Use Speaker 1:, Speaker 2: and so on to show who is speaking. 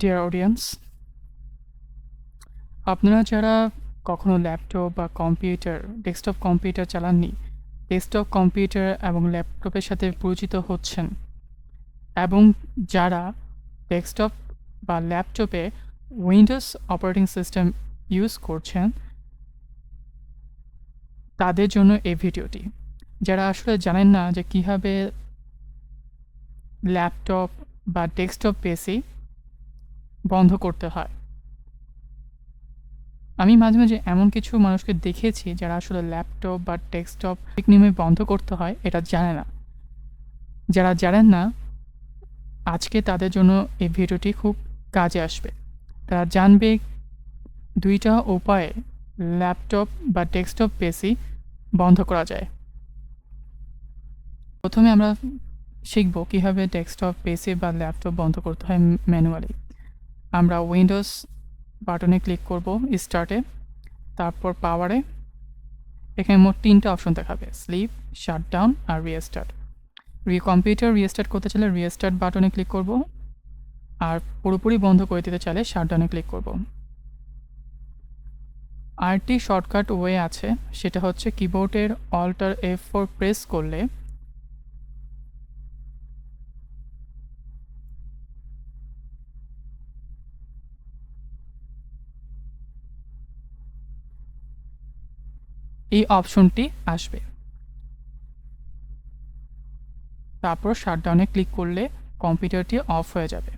Speaker 1: Dear audience আপনারা যারা কখনো ল্যাপটপ বা কম্পিউটার ডেস্কটপ কম্পিউটার চালাননি ডেস্কটপ কম্পিউটার এবং ল্যাপটপের সাথে পরিচিত হচ্ছেন এবং যারা ডেস্কটপ বা ল্যাপটপে উইন্ডোজ অপারেটিং সিস্টেম ইউজ করছেন, তাদের জন্য এই ভিডিওটি। যারা আসলে জানেন না যে কীভাবে ল্যাপটপ বা ডেস্কটপ পেসি বন্ধ করতে হয়। আমি মাঝে মাঝে এমন কিছু মানুষকে দেখেছি যারা আসলে ল্যাপটপ বা ডেস্কটপ নিয়মে বন্ধ করতে হয়, এটা জানে না। যারা জানেন না, আজকে তাদের জন্য এই ভিডিওটি খুব কাজে আসবে। তারা জানবে দুইটা উপায়ে ল্যাপটপ বা ডেস্কটপ পেসি বন্ধ করা যায়। প্রথমে আমরা শিখব কীভাবে ডেস্কটপ, পেসি বা ল্যাপটপ বন্ধ করতে হয় ম্যানুয়ালি। আমরা উইন্ডোজ বাটনে ক্লিক করব স্টার্টে তারপর পাওয়ারে এখানে মোট তিনটা অপশন দেখাবে স্লিপ শাটডাউন আর রিস্টার্ট রি কম্পিউটার রিস্টার্ট করতে চাইলে রিস্টার্ট বাটনে ক্লিক করব আর পুরোপুরি বন্ধ করে দিতে চাইলে শাটডাউনে ক্লিক করব। আরেকটি শর্টকাট ওয়ে আছে, সেটা হচ্ছে কিবোর্ডের অল্টার এফ ফোর প্রেস করলে এই অপশনটি আসবে। তারপর শাটডাউনে ক্লিক করলে কম্পিউটারটি অফ হয়ে যাবে।